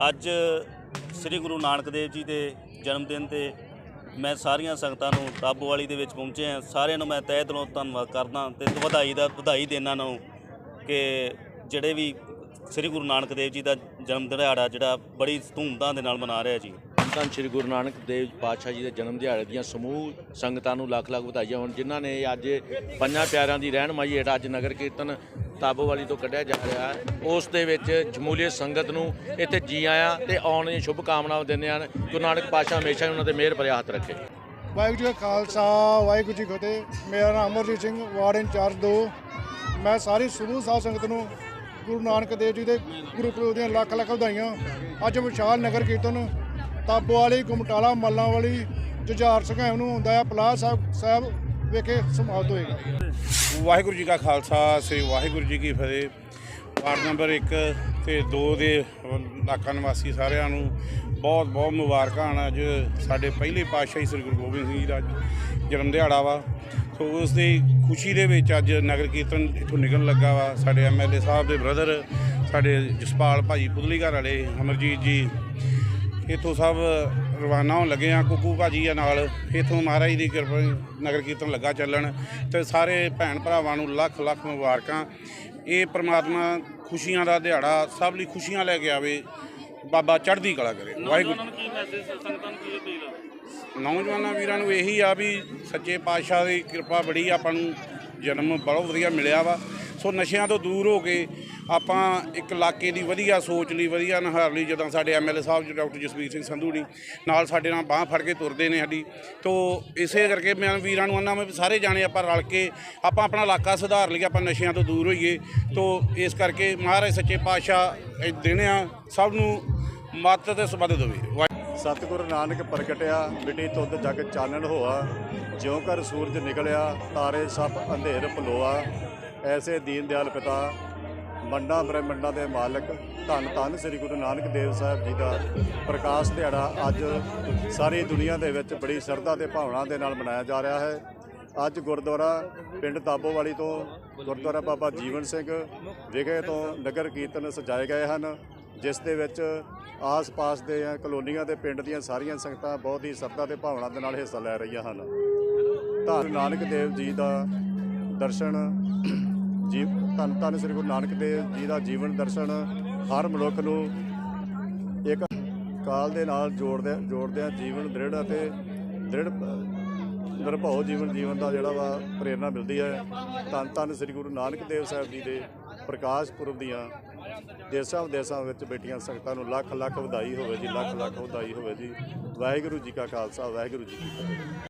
ਅੱਜ ਸ੍ਰੀ ਗੁਰੂ ਨਾਨਕ ਦੇਵ ਜੀ ਦੇ ਜਨਮ ਦਿਨ ਤੇ ਮੈਂ ਸਾਰੀਆਂ ਸੰਗਤਾਂ ਨੂੰ ਤਾਬੋਵਾਲੀ ਦੇ ਵਿੱਚ ਪਹੁੰਚੇ ਆ ਸਾਰਿਆਂ ਨੂੰ ਮੈਂ ਤਹਿ ਦਿਲੋਂ ਧੰਨਵਾਦ ਕਰਦਾ ਤੇ ਵਧਾਈ ਦਾ ਵਧਾਈ ਦੇਣਾ ਨੂੰ ਕਿ ਜਿਹੜੇ ਵੀ ਸ੍ਰੀ ਗੁਰੂ ਨਾਨਕ ਦੇਵ ਜੀ ਦਾ ਜਨਮ ਦਿਹਾੜਾ ਜਿਹੜਾ ਬੜੀ ਧੂਮਧਾਮ ਦੇ ਨਾਲ ਮਨਾ ਰਿਹਾ ਜੀ। ਧੰਨ ਸ੍ਰੀ ਗੁਰੂ ਨਾਨਕ ਦੇਵ ਪਾਤਸ਼ਾਹ ਜੀ ਦੇ ਜਨਮ ਦਿਹਾੜੇ ਦੀਆਂ ਸਮੂਹ ਸੰਗਤਾਂ ਨੂੰ ਲੱਖ ਲੱਖ ਵਧਾਈਆਂ ਹੋਣ ਜਿਨ੍ਹਾਂ ਨੇ ਅੱਜ ਪੰਜਾਂ ਪਿਆਰਿਆਂ ਦੀ ਰਹਿਨਮਾਈ ਹੇਠ ਅੱਜ ਨਗਰ ਕੀਰਤਨ ਤਾਬੋਵਾਲੀ ਤੋਂ ਕੱਢਿਆ ਜਾ ਰਿਹਾ ਹੈ। ਉਸ ਦੇ ਵਿੱਚ ਜਮੂਲੀਅਤ ਸੰਗਤ ਨੂੰ ਇੱਥੇ ਜੀ ਆਇਆਂ ਤੇ ਆਉਣ ਦੀਆਂ ਸ਼ੁਭ ਕਾਮਨਾਵਾਂ ਦਿੰਦੇ ਹਨ। ਗੁਰੂ ਨਾਨਕ ਪਾਤਸ਼ਾਹ ਹਮੇਸ਼ਾ ਹੀ ਉਹਨਾਂ ਤੇ ਮਿਹਰ ਭਰਿਆ ਹੱਥ ਰੱਖੇ। ਵਾਹਿਗੁਰੂ ਜੀ ਕਾ ਖਾਲਸਾ ਵਾਹਿਗੁਰੂ ਜੀ ਫਤਿਹ। ਮੇਰਾ ਨਾਮ ਅਮਰਜੀਤ ਸਿੰਘ ਵਾਰਡ ਇੰਚਾਰਜ 2 ਮੈਂ ਸਾਰੀ ਸੁਰੂ ਸਾਧ ਸੰਗਤ ਨੂੰ ਗੁਰੂ ਨਾਨਕ ਦੇਵ ਜੀ ਦੇ ਗੁਰਪੁਰਬ ਦੀਆਂ ਲੱਖ ਲੱਖ ਵਧਾਈਆਂ। ਅੱਜ ਵਿਸ਼ਾਲ ਨਗਰ ਕੀਰਤਨ ਤਾਬੋ ਵਾਲੀ, ਗੁਮਟਾਲਾ, ਮੱਲਾਂ ਵਾਲੀ, ਜੁਝਾਰ ਸੰਘਾਮ ਨੂੰ ਹੁੰਦਾ ਹੈ ਪਲਾਹ ਸਾਹਿਬ ਸਾਹਿਬ ਵਿਖੇ ਸਮਾਪਤ ਹੋਏਗਾ। ਵਾਹਿਗੁਰੂ ਜੀ ਕਾ ਖਾਲਸਾ, ਸ੍ਰੀ ਵਾਹਿਗੁਰੂ ਜੀ ਕੀ ਫਤਿਹ। ਵਾਰਡ ਨੰਬਰ 1 ਤੇ 2 ਦੇ ਇਲਾਕਾ ਨਿਵਾਸੀ ਸਾਰਿਆਂ ਨੂੰ ਬਹੁਤ ਬਹੁਤ ਮੁਬਾਰਕਾਂ। ਹਨ ਅੱਜ ਸਾਡੇ ਪਹਿਲੇ ਪਾਤਸ਼ਾਹੀ ਸ੍ਰੀ ਗੁਰੂ ਗੋਬਿੰਦ ਸਿੰਘ ਜੀ ਦਾ ਜਨਮ ਦਿਹਾੜਾ ਵਾ। ਸੋ ਉਸ ਦੀ ਖੁਸ਼ੀ ਦੇ ਵਿੱਚ ਅੱਜ ਨਗਰ ਕੀਰਤਨ ਇੱਥੋਂ ਨਿਕਲਣ ਲੱਗਾ ਵਾ। ਸਾਡੇ ਐਮਐਲਏ ਸਾਹਿਬ ਦੇ ਬ੍ਰਦਰ, ਸਾਡੇ ਜਸਪਾਲ ਭਾਜੀ ਪੁਦਲੀ ਘਰ ਵਾਲੇ, ਅਮਰਜੀਤ ਜੀ। ਇੱਥੋਂ ਸਭ ਰਵਾਨਾ ਹੋਣ ਲੱਗੇ ਆ, ਕੁੱਕੂ ਭਾਜੀ ਆ ਨਾਲ। ਇੱਥੋਂ ਮਹਾਰਾਜ ਦੀ ਕਿਰਪਾ ਨਗਰ ਕੀਰਤਨ ਲੱਗਾ ਚੱਲਣ ਤੇ ਸਾਰੇ ਭੈਣ ਭਰਾਵਾਂ ਨੂੰ ਲੱਖ ਲੱਖ ਮੁਬਾਰਕਾਂ। ਇਹ ਪ੍ਰਮਾਤਮਾ ਖੁਸ਼ੀਆਂ ਦਾ ਦਿਹਾੜਾ ਸਭ ਲਈ ਖੁਸ਼ੀਆਂ ਲੈ ਕੇ ਆਵੇ। ਬਾਬਾ ਚੜ੍ਹਦੀ ਕਲਾ ਕਰੇ। ਵਾਹਿਗੁਰੂ। ਕੀ ਮੈਸੇਜ ਸੰਗਤਾਂ ਨੂੰ ਕੀ ਅਪੀਲ ਨੌਜਵਾਨਾਂ ਵੀਰਾਂ ਨੂੰ ਇਹੀ ਆ ਵੀ ਸੱਚੇ ਪਾਤਸ਼ਾਹ ਦੀ ਕਿਰਪਾ ਬੜੀ ਆਪਾਂ ਨੂੰ ਜਨਮ ਬਹੁਤ ਵਧੀਆ ਮਿਲਿਆ ਵਾ। ਸੋ ਨਸ਼ਿਆਂ ਤੋਂ ਦੂਰ ਹੋ ਕੇ ਆਪਾਂ ਇੱਕ ਇਲਾਕੇ ਦੀ ਵਧੀਆ ਸੋਚ ਲਈ ਵਧੀਆ ਨਿਹਾਰ ਲਈ ਜਦੋਂ ਸਾਡੇ ਐਮਐਲਏ ਸਾਹਿਬ ਜੀ ਡਾਕਟਰ ਜਸਵੀਰ ਸਿੰਘ ਸੰਧੂ ਜੀ ਨਾਲ ਸਾਡੇ ਨਾਲ ਬਾਹ ਫੜ ਕੇ ਤੁਰਦੇ ਨੇ ਸਾਡੀ। ਤੋਂ ਇਸੇ ਕਰਕੇ ਮੈਂ ਵੀਰਾਂ ਨੂੰ ਆਨਾ ਮੈਂ ਸਾਰੇ ਜਾਣੇ ਆਪਾਂ ਰਲ ਕੇ ਆਪਾਂ ਆਪਣਾ ਇਲਾਕਾ ਸੁਧਾਰ ਲਈ ਆਪਾਂ ਨਸ਼ਿਆਂ ਤੋਂ ਦੂਰ ਹੋਈਏ। ਤੋਂ ਇਸ ਕਰਕੇ ਮਹਾਰਾਜ ਸੱਚੇ ਪਾਤਸ਼ਾਹ ਇਹ ਦਿਨ ਆ ਸਭ ਨੂੰ ਮੱਤ ਦੇ ਸੰਬੰਧਿਤ ਦੇਵੇ ਵਾਹਿ- ਸਤਿਗੁਰੂ ਨਾਨਕ ਪ੍ਰਗਟਿਆ, ਮਿੱਟੀ ਤੁਧ ਜਗ ਚਾਨਣ ਹੋਆ, ਜਿਉ ਕਰ ਸੂਰਜ ਨਿਕਲਿਆ, ਤਾਰੇ ਸਭ ਅੰਧੇਰ ਭਲੋਆ। ਐਸੇ ਦੀਨ ਦਿਆਲ ਪਿਤਾ, ਮੰਡਾ ਬ੍ਰਹਮੰਡਾਂ ਦੇ ਮਾਲਕ, ਧੰਨ ਧੰਨ ਸ੍ਰੀ ਗੁਰੂ ਨਾਨਕ ਦੇਵ ਸਾਹਿਬ ਜੀ ਦਾ ਪ੍ਰਕਾਸ਼ ਦਿਹਾੜਾ ਅੱਜ ਸਾਰੀ ਦੁਨੀਆ ਦੇ ਵਿੱਚ ਬੜੀ ਸ਼ਰਧਾ ਤੇ ਭਾਵਨਾ ਦੇ ਨਾਲ ਮਨਾਇਆ ਜਾ ਰਿਹਾ ਹੈ। ਅੱਜ ਗੁਰਦੁਆਰਾ ਪਿੰਡ ਤਾਬੋਵਾਲੀ ਤੋਂ ਗੁਰਦੁਆਰਾ ਬਾਬਾ ਜੀਵਨ ਸਿੰਘ ਵਿਖੇ ਤੋਂ ਨਗਰ ਕੀਰਤਨ ਸਜਾਏ ਗਏ ਹਨ। ਜਿਸ ਦੇ ਵਿੱਚ ਆਸ-ਪਾਸ ਦੇ ਕਲੋਨੀਆਂ ਦੇ ਪਿੰਡ ਦੀਆਂ ਸਾਰੀਆਂ ਸੰਗਤਾਂ ਬਹੁਤ ਹੀ ਸ਼ਰਧਾ ਤੇ ਭਾਵਨਾ ਦੇ ਨਾਲ ਹਿੱਸਾ ਲੈ ਰਹੀਆਂ ਹਨ। ਧੰਨ ਨਾਨਕ ਦੇਵ ਜੀ ਦਾ ਦਰਸ਼ਨ, ਜੀ, ਧੰਨ ਧੰਨ ਸ੍ਰੀ ਗੁਰੂ ਨਾਨਕ ਦੇਵ ਜੀ ਦਾ ਜੀਵਨ ਦਰਸ਼ਨ ਹਰ ਮਨੁੱਖ ਨੂੰ ਇੱਕ ਕਾਲ ਦੇ ਨਾਲ ਜੋੜਦੇ, ਜੋੜਦਿਆਂ ਜੀਵਨ ਦ੍ਰਿੜ ਅਤੇ ਦ੍ਰਿੜ, ਨਿਰਭਉ ਜੀਵਨ ਜੀਵਨ ਦਾ ਜਿਹੜਾ ਵਾ ਪ੍ਰੇਰਣਾ ਮਿਲਦੀ ਹੈ। ਧੰਨ ਧੰਨ ਸ੍ਰੀ ਗੁਰੂ ਨਾਨਕ ਦੇਵ ਸਾਹਿਬ ਜੀ ਦੇ ਪ੍ਰਕਾਸ਼ ਪੁਰਬ ਦੀਆਂ ਦੇਸ਼ਾਂ ਵਿਦੇਸ਼ਾਂ ਵਿੱਚ ਬੈਠੀਆਂ ਸੰਗਤਾਂ ਨੂੰ ਲੱਖ ਲੱਖ ਵਧਾਈ ਹੋਵੇ ਜੀ, ਲੱਖ ਲੱਖ ਵਧਾਈ ਹੋਵੇ ਜੀ। ਵਾਹਿਗੁਰੂ ਜੀ ਕਾ ਖਾਲਸਾ, ਵਾਹਿਗੁਰੂ ਜੀ ਕੀ ਫਤਿਹ।